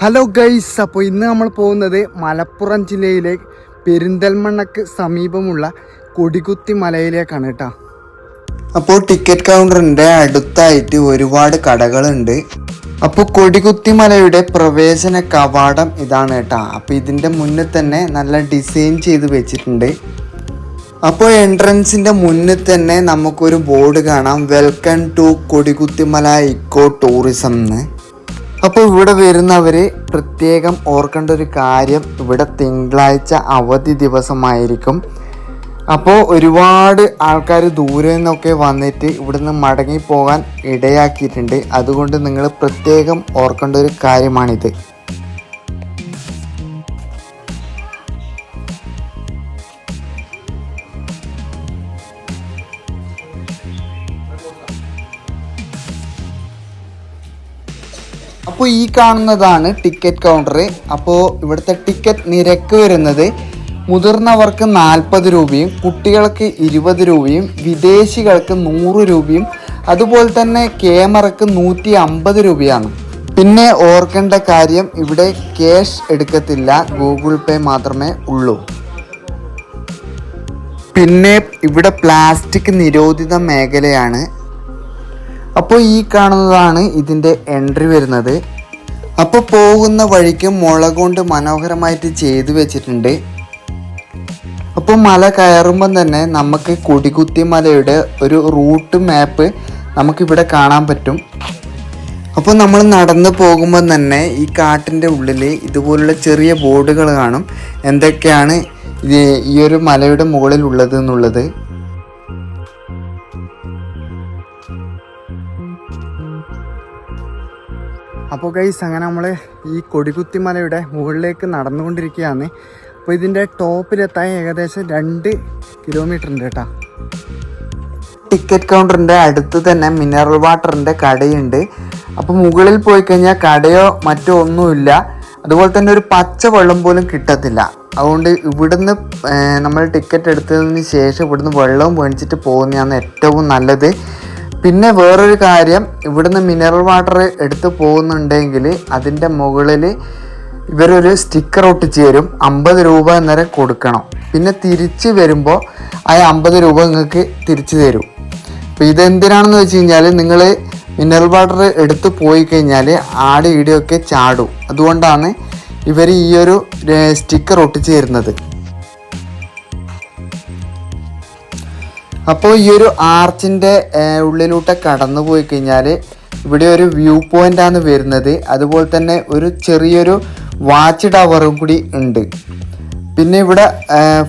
Hello guys അപ്പോൾ ഇന്ന് നമ്മൾ പോകുന്നത് മലപ്പുറം ജില്ലയിലെ പെരിന്തൽമണ്ണക്ക് സമീപമുള്ള കൊടികുത്തി മലയിലേക്കാണ് കേട്ടോ. അപ്പോൾ ടിക്കറ്റ് കൗണ്ടറിന്റെ അടുത്തായിട്ട് ഒരുപാട് കടകളുണ്ട്. അപ്പോൾ കൊടികുത്തി മലയുടെ പ്രവേശന കവാടം ഇതാണ് കേട്ടോ. അപ്പോൾ ഇതിന്റെ മുന്നിൽ തന്നെ നല്ല ഡിസൈൻ ചെയ്ത് വെച്ചിട്ടുണ്ട്. അപ്പോൾ എൻട്രൻസിന്റെ മുന്നിൽ തന്നെ നമുക്കൊരു ബോർഡ് കാണാം. Welcome to Kodikuthimala eco tourism എന്ന്. അപ്പോൾ ഇവിടെ വരുന്നവർ പ്രത്യേകം ഓർക്കേണ്ട ഒരു കാര്യം ഇവിടെ തിങ്കളാഴ്ച അവധി ദിവസമായിരിക്കും. അപ്പോൾ ഒരുപാട് ആൾക്കാർ ദൂരെ നിന്നൊക്കെ വന്നിട്ട് ഇവിടുന്ന് മടങ്ങി പോകാൻ ഇടയാക്കിയിട്ടുണ്ട്. അതുകൊണ്ട് നിങ്ങൾ പ്രത്യേകം ഓർക്കേണ്ട ഒരു കാര്യമാണിത്. അപ്പോൾ ഈ കാണുന്നതാണ് ടിക്കറ്റ് കൗണ്ടർ അപ്പോൾ ഇവിടുത്തെ ടിക്കറ്റ് നിരക്ക് വരുന്നത് മുതിർന്നവർക്ക് നാൽപ്പത് രൂപയും കുട്ടികൾക്ക് ഇരുപത് രൂപയും വിദേശികൾക്ക് നൂറ് രൂപയും അതുപോലെ തന്നെ ക്യാമറക്ക് നൂറ്റി അമ്പത് രൂപയാണ്. പിന്നെ ഓർക്കേണ്ട കാര്യം ഇവിടെ ക്യാഷ് എടുക്കത്തില്ല ഗൂഗിൾ പേ മാത്രമേ ഉള്ളൂ. പിന്നെ ഇവിടെ പ്ലാസ്റ്റിക് നിരോധിത മേഖലയാണ് അപ്പോൾ ഈ കാണുന്നതാണ് ഇതിന്റെ എൻട്രി വരുന്നത്. അപ്പോൾ പോകുന്ന വഴിക്ക് മുള കൊണ്ട് മനോഹരമായിട്ട് ചെയ്തു വെച്ചിട്ടുണ്ട്. അപ്പോൾ മല കയറുമ്പം തന്നെ നമുക്ക് കൊടികുത്തി മലയുടെ ഒരു റൂട്ട് മാപ്പ് നമുക്കിവിടെ കാണാൻ പറ്റും. അപ്പോൾ നമ്മൾ നടന്നു പോകുമ്പോൾ തന്നെ ഈ കാട്ടിന്റെ ഉള്ളിൽ ഇതുപോലുള്ള ചെറിയ ബോർഡുകൾ കാണും. എന്തൊക്കെയാണ് ഈ ഒരു മലയുടെ മുകളിൽ ഉള്ളത് എന്നുള്ളത്. അപ്പോൾ ഗൈസ് അങ്ങനെ നമ്മൾ ഈ കൊടികുത്തിമലയുടെ മുകളിലേക്ക് നടന്നുകൊണ്ടിരിക്കുകയാണ്. അപ്പോൾ ഇതിന്റെ ടോപ്പിലെത്താൻ ഏകദേശം രണ്ട് കിലോമീറ്റർ ഉണ്ട് കേട്ടോ. ടിക്കറ്റ് കൗണ്ടറിന്റെ അടുത്ത് തന്നെ മിനറൽ വാട്ടറിന്റെ കടയുണ്ട്. അപ്പോൾ മുകളിൽ പോയി കഴിഞ്ഞാൽ കടയോ മറ്റോ ഒന്നുമില്ല. അതുപോലെ തന്നെ ഒരു പച്ച വെള്ളം പോലും കിട്ടത്തില്ല. അതുകൊണ്ട് ഇവിടുന്ന് നമ്മൾ ടിക്കറ്റ് എടുത്തതിന് ശേഷം ഇവിടുന്ന് വെള്ളവും മേടിച്ചിട്ട് പോകുന്നതാണ് ഏറ്റവും നല്ലത്. പിന്നെ വേറൊരു കാര്യം ഇവിടുന്ന് മിനറൽ വാട്ടർ എടുത്തു പോകുന്നുണ്ടെങ്കിൽ അതിന്റെ മുകളിൽ ഇവരൊരു സ്റ്റിക്കർ ഒട്ടിച്ച് തരും അമ്പത് രൂപ എന്നേരം കൊടുക്കണം. പിന്നെ തിരിച്ച് വരുമ്പോൾ ആ അമ്പത് രൂപ നിങ്ങൾക്ക് തിരിച്ചു തരും. അപ്പോൾ ഇതെന്തിനാണെന്ന് വെച്ച് കഴിഞ്ഞാൽ നിങ്ങൾ മിനറൽ വാട്ടർ എടുത്തു പോയി കഴിഞ്ഞാൽ ആട് ഈടിയൊക്കെ ചാടും. അതുകൊണ്ടാണ് ഇവർ ഈ ഒരു സ്റ്റിക്കർ ഒട്ടിച്ച് തരുന്നത്. അപ്പോൾ ഈ ഒരു ആർച്ചിന്റെ ഉള്ളിലൂടെ കടന്നു പോയി കഴിഞ്ഞാൽ ഇവിടെ ഒരു വ്യൂ പോയിന്റാണ് വരുന്നത്. അതുപോലെ തന്നെ ഒരു ചെറിയൊരു വാച്ച് ടവറും കൂടി ഉണ്ട്. പിന്നെ ഇവിടെ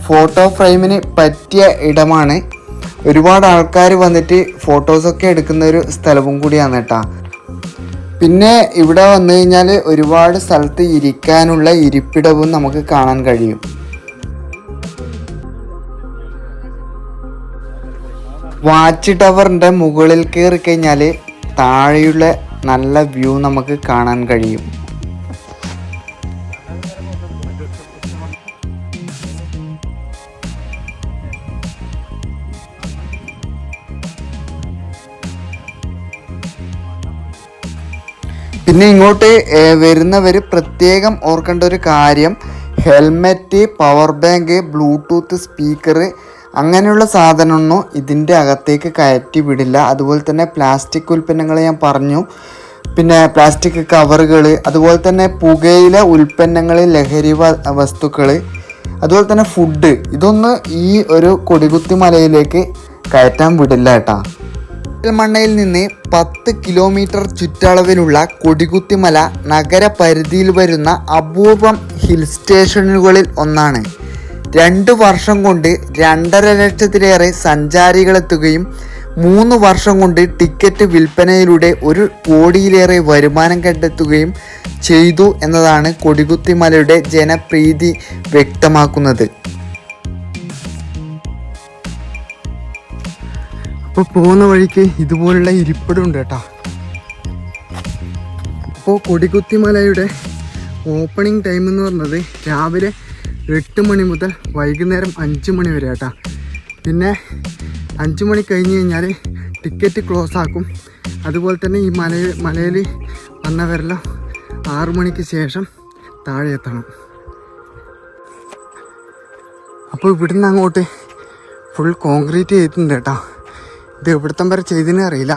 ഫോട്ടോ ഫ്രെയിമിന് പറ്റിയ ഇടമാണ്. ഒരുപാട് ആൾക്കാർ വന്നിട്ട് ഫോട്ടോസൊക്കെ എടുക്കുന്ന ഒരു സ്ഥലവും കൂടിയാണ് കേട്ടോ. പിന്നെ ഇവിടെ വന്നു കഴിഞ്ഞാൽ ഒരുപാട് സ്ഥലത്ത് ഇരിക്കാനുള്ള ഇരിപ്പിടവും നമുക്ക് കാണാൻ കഴിയും. വാച്ച് ടവറിന്റെ മുകളിൽ കയറി കഴിഞ്ഞാൽ താഴെയുള്ള നല്ല വ്യൂ നമുക്ക് കാണാൻ കഴിയും. പിന്നെ ഇങ്ങോട്ട് വരുന്നവർ പ്രത്യേകം ഓർക്കേണ്ട ഒരു കാര്യം helmet power bank Bluetooth speaker അങ്ങനെയുള്ള സാധനമൊന്നും ഇതിന്റെ അകത്തേക്ക് കയറ്റി വിടില്ല. അതുപോലെ തന്നെ പ്ലാസ്റ്റിക് ഉൽപ്പന്നങ്ങൾ ഞാൻ പറഞ്ഞു. പിന്നെ പ്ലാസ്റ്റിക് കവറുകൾ അതുപോലെ തന്നെ പുകയില ഉൽപ്പന്നങ്ങൾ ലഹരി വസ്തുക്കൾ അതുപോലെ തന്നെ ഫുഡ് ഇതൊന്നും ഈ ഒരു കൊടികുത്തി മലയിലേക്ക് കയറ്റാൻ വിടില്ല കേട്ടാ. മണ്ണയിൽ നിന്ന് പത്ത് കിലോമീറ്റർ ചുറ്റളവിലുള്ള കൊടികുത്തിമല നഗരപരിധിയിൽ വരുന്ന അപൂർവം ഹിൽ സ്റ്റേഷനുകളിൽ ഒന്നാണ്. രണ്ട് വർഷം കൊണ്ട് രണ്ടര ലക്ഷത്തിലേറെ സഞ്ചാരികളെത്തുകയും മൂന്ന് വർഷം കൊണ്ട് ടിക്കറ്റ് വിൽപ്പനയിലൂടെ ഒരു കോടിയിലേറെ വരുമാനം കണ്ടെത്തുകയും ചെയ്തു എന്നതാണ് കൊടികുത്തിമലയുടെ ജനപ്രീതി വ്യക്തമാക്കുന്നത്. അപ്പോൾ പോകുന്ന വഴിക്ക് ഇതുപോലുള്ള ഇരിപ്പിടമുണ്ട് കേട്ടോ. അപ്പോൾ കൊടികുത്തിമലയുടെ ഓപ്പണിംഗ് ടൈം എന്ന് പറഞ്ഞത് രാവിലെ എട്ട് മണി മുതൽ വൈകുന്നേരം അഞ്ച് മണി വരെ കേട്ടോ പിന്നെ അഞ്ച് മണി കഴിഞ്ഞ് കഴിഞ്ഞാൽ ടിക്കറ്റ് ക്ലോസ് ആക്കും. അതുപോലെ തന്നെ ഈ മല മലയിൽ വന്നവരെല്ലാം ആറു മണിക്ക് ശേഷം താഴെ എത്തണം. അപ്പോൾ ഇവിടുന്ന് അങ്ങോട്ട് ഫുൾ കോൺക്രീറ്റ് ചെയ്തിട്ടുണ്ട് കേട്ടോ. ഇത് എവിടുത്തം വരെ ചെയ്തതിന് അറിയില്ല.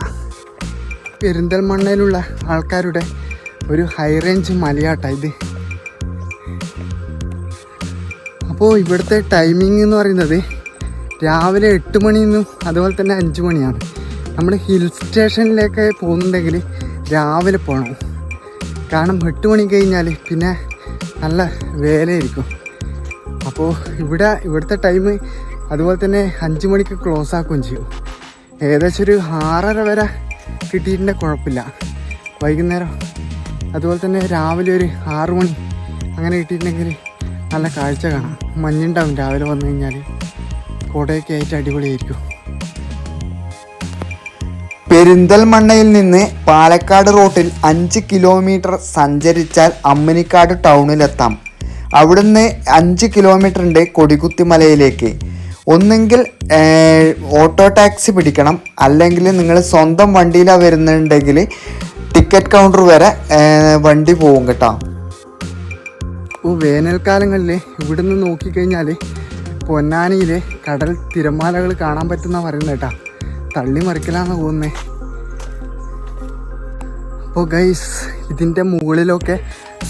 പെരിന്തൽമണ്ണയിലുള്ള ആൾക്കാരുടെ ഒരു ഹൈ റേഞ്ച് മലയാട്ട ഇത്. അപ്പോൾ ഇവിടുത്തെ ടൈമിംഗ് എന്ന് പറയുന്നത് രാവിലെ എട്ട് മണിയിൽ നിന്നും അതുപോലെ തന്നെ അഞ്ച് മണിയാണ്. നമ്മൾ ഹിൽ സ്റ്റേഷനിലേക്ക് പോകുന്നുണ്ടെങ്കിൽ രാവിലെ പോകണം കാരണം എട്ട് മണി കഴിഞ്ഞാൽ പിന്നെ നല്ല വേലയായിരിക്കും. അപ്പോൾ ഇവിടെ ഇവിടുത്തെ ടൈം അതുപോലെ തന്നെ അഞ്ച് മണിക്ക് ക്ലോസ് ആക്കുകയും ചെയ്യും. ഏകദേശം ഒരു ആറര വരെ കിട്ടിയിട്ടുണ്ടെങ്കിൽ കുഴപ്പമില്ല. വൈകുന്നേരം അതുപോലെ തന്നെ രാവിലെ ഒരു ആറു മണി അങ്ങനെ കിട്ടിയിട്ടുണ്ടെങ്കിൽ നല്ല കാഴ്ച കാണാം. മഞ്ഞുണ്ടാവും രാവിലെ വന്നു കഴിഞ്ഞാൽ കോടയൊക്കെ ആയിട്ട് അടിപൊളിയായിരിക്കും. പെരിന്തൽമണ്ണയിൽ നിന്ന് പാലക്കാട് റോട്ടിൽ അഞ്ച് കിലോമീറ്റർ സഞ്ചരിച്ചാൽ അമ്മനിക്കാട് ടൗണിലെത്താം. അവിടുന്ന് അഞ്ച് കിലോമീറ്റർ ഉണ്ട് കൊടികുത്തി മലയിലേക്ക് ഒന്നെങ്കിൽ ഓട്ടോ ടാക്സി പിടിക്കണം. അല്ലെങ്കിൽ നിങ്ങൾ സ്വന്തം വണ്ടിയിലാണ് വരുന്നുണ്ടെങ്കിൽ ടിക്കറ്റ് കൗണ്ടർ വരെ വണ്ടി പോകും കേട്ടോ. അപ്പോൾ വേനൽക്കാലങ്ങളിൽ ഇവിടെ നിന്ന് നോക്കിക്കഴിഞ്ഞാൽ പൊന്നാനിയിലെ കടൽ തിരമാലകൾ കാണാൻ പറ്റുന്ന പറയുന്നത് കേട്ടാ. തള്ളി മറിക്കലാന്ന് തോന്നുന്നേ. അപ്പോൾ ഗൈസ് ഇതിന്റെ മുകളിലൊക്കെ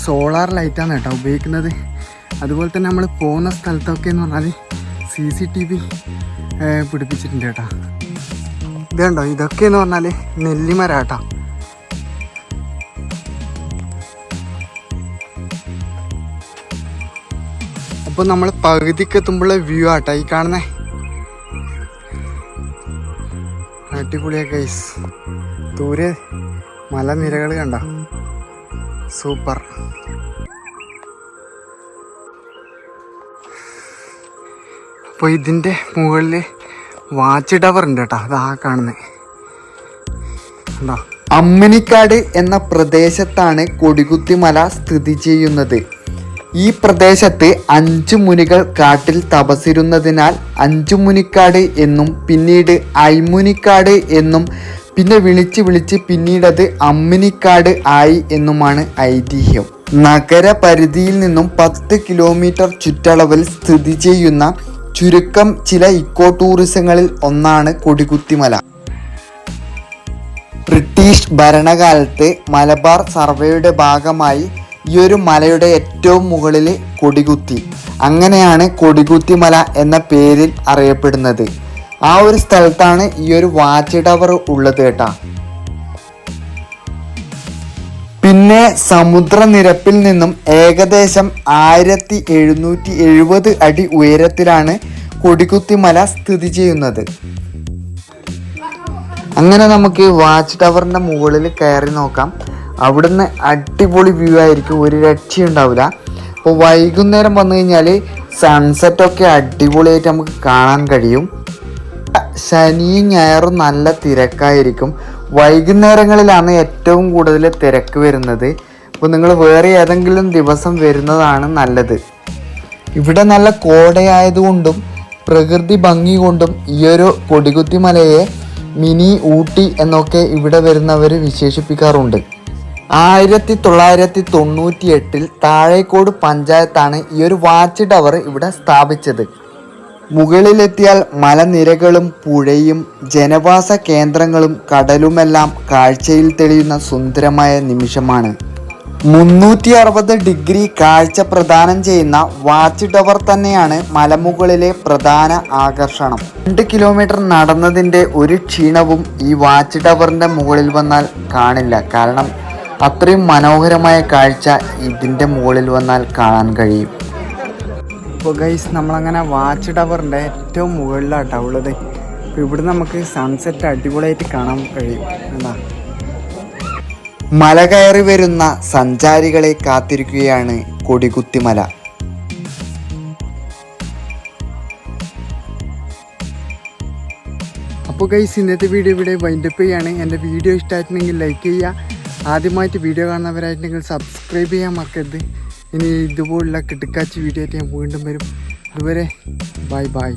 സോളാർ ലൈറ്റാണ് കേട്ടോ ഉപയോഗിക്കുന്നത്. അതുപോലെ തന്നെ നമ്മൾ പോകുന്ന സ്ഥലത്തൊക്കെ എന്ന് പറഞ്ഞാൽ സി സി ടി വി പിടിപ്പിച്ചിട്ടുണ്ട് കേട്ടോ. ഇതുണ്ടോ? ഇതൊക്കെ എന്ന് പറഞ്ഞാൽ നെല്ലിമര കേട്ടോ. അപ്പോൾ നമ്മൾ പകുതിക്ക് എത്തുമ്പോഴുള്ള വ്യൂ ആട്ടോ ഈ കാണുന്നേ. അടിപൊളിയാ ഗൈസ് ദൂരെ മലനിരകൾ കണ്ട? സൂപ്പർ അപ്പോൾ ഇതിന്റെ മുകളിൽ വാച്ച് ടവർ ഉണ്ട് കേട്ടോ. അതാ കാണുന്നത് കണ്ടോ? അമ്മിനിക്കാട് എന്ന പ്രദേശത്താണ് കൊടികുത്തിമല സ്ഥിതി ചെയ്യുന്നത്. ഈ പ്രദേശത്ത് അഞ്ചു മുനികൾ കാട്ടിൽ തപസിരുന്നതിനാൽ അഞ്ചുമുനിക്കാട് എന്നും പിന്നീട് ഐമുനിക്കാട് എന്നും പിന്നെ വിളിച്ച് വിളിച്ച് പിന്നീടത് അമ്മിനിക്കാട് ആയി എന്നുമാണ് ഐതിഹ്യം. നഗരപരിധിയിൽ നിന്നും പത്ത് കിലോമീറ്റർ ചുറ്റളവിൽ സ്ഥിതി ചെയ്യുന്ന ചുരുക്കം ചില ഇക്കോ ടൂറിസങ്ങളിൽ ഒന്നാണ് കൊടികുത്തിമല. ബ്രിട്ടീഷ് ഭരണകാലത്ത് മലബാർ സർവേയുടെ ഭാഗമായി ഈ ഒരു മലയുടെ ഏറ്റവും മുകളിൽ കൊടികുത്തി. അങ്ങനെയാണ് കൊടികുത്തി മല എന്ന പേരിൽ അറിയപ്പെടുന്നത്. ആ ഒരു സ്ഥലത്താണ് ഈ ഒരു വാച്ച് ടവർ ഉള്ളത് കേട്ടാ. പിന്നെ സമുദ്രനിരപ്പിൽ നിന്നും ഏകദേശം ആയിരത്തി എഴുന്നൂറ്റി എഴുപത് അടി ഉയരത്തിലാണ് കൊടികുത്തി മല സ്ഥിതി ചെയ്യുന്നത്. അങ്ങനെ നമുക്ക് വാച്ച് ടവറിന്റെ മുകളിൽ കയറി നോക്കാം. അവിടുന്ന് അടിപൊളി വ്യൂ ആയിരിക്കും. ഒരു രക്ഷയുണ്ടാവില്ല. അപ്പോൾ വൈകുന്നേരം വന്നു കഴിഞ്ഞാൽ സൺസെറ്റൊക്കെ അടിപൊളിയായിട്ട് നമുക്ക് കാണാൻ കഴിയും. ശനിയും ഞായറും നല്ല തിരക്കായിരിക്കും. വൈകുന്നേരങ്ങളിലാണ് ഏറ്റവും കൂടുതൽ തിരക്ക് വരുന്നത്. അപ്പോൾ നിങ്ങൾ വേറെ ഏതെങ്കിലും ദിവസം വരുന്നതാണ് നല്ലത്. ഇവിടെ നല്ല കോടയായതുകൊണ്ടും പ്രകൃതി ഭംഗി കൊണ്ടും ഈ ഒരു കൊടികുത്തി മലയെ മിനി ഊട്ടി എന്നൊക്കെ ഇവിടെ വരുന്നവർ വിശേഷിപ്പിക്കാറുണ്ട്. ആയിരത്തി തൊള്ളായിരത്തി തൊണ്ണൂറ്റി എട്ടിൽ താഴേക്കോട് പഞ്ചായത്താണ് ഈ ഒരു വാച്ച് ടവർ ഇവിടെ സ്ഥാപിച്ചത്. മുകളിലെത്തിയാൽ മലനിരകളും പുഴയും ജനവാസ കേന്ദ്രങ്ങളും കടലുമെല്ലാം കാഴ്ചയിൽ തെളിയുന്ന സുന്ദരമായ നിമിഷമാണ്. മുന്നൂറ്റി അറുപത് ഡിഗ്രി കാഴ്ച പ്രദാനം ചെയ്യുന്ന വാച്ച് ടവർ തന്നെയാണ് മലമുകളിലെ പ്രധാന ആകർഷണം. രണ്ട് കിലോമീറ്റർ നടന്നതിന്റെ ഒരു ക്ഷീണവും ഈ വാച്ച് ടവറിന്റെ മുകളിൽ വന്നാൽ കാണില്ല. കാരണം അത്രയും മനോഹരമായ കാഴ്ച ഇതിന്റെ മുകളിൽ വന്നാൽ കാണാൻ കഴിയും. ഇപ്പോൾ ഗൈസ് നമ്മളങ്ങനെ വാച്ച് ടവറിന്റെ ഏറ്റവും മുകളിലാട്ടോ ഉള്ളത്. അപ്പോൾ ഇവിടെ നമുക്ക് സൺസെറ്റ് അടിപൊളിയായിട്ട് കാണാൻ കഴിയും. എന്താ മല കയറി വരുന്ന സഞ്ചാരികളെ കാത്തിരിക്കുകയാണ് കൊടികുത്തിമല അപ്പോൾ ഗൈസ് ഇന്നത്തെ വീഡിയോ ഇവിടെ വൈൻഡപ്പ് ചെയ്യാണ്. എന്റെ വീഡിയോ ഇഷ്ടമായിട്ടുണ്ടെങ്കിൽ ലൈക്ക് ചെയ്യുക. ആദ്യമായിട്ട് വീഡിയോ കാണുന്നവരായിട്ടുണ്ടെങ്കിൽ സബ്സ്ക്രൈബ് ചെയ്യാൻ മറക്കരുത്. ഇനി ഇതുപോലുള്ള കിടക്കാച്ചി വീഡിയോ ആയിട്ട് ഞാൻ വീണ്ടും വരും. അതുവരെ ബൈ ബൈ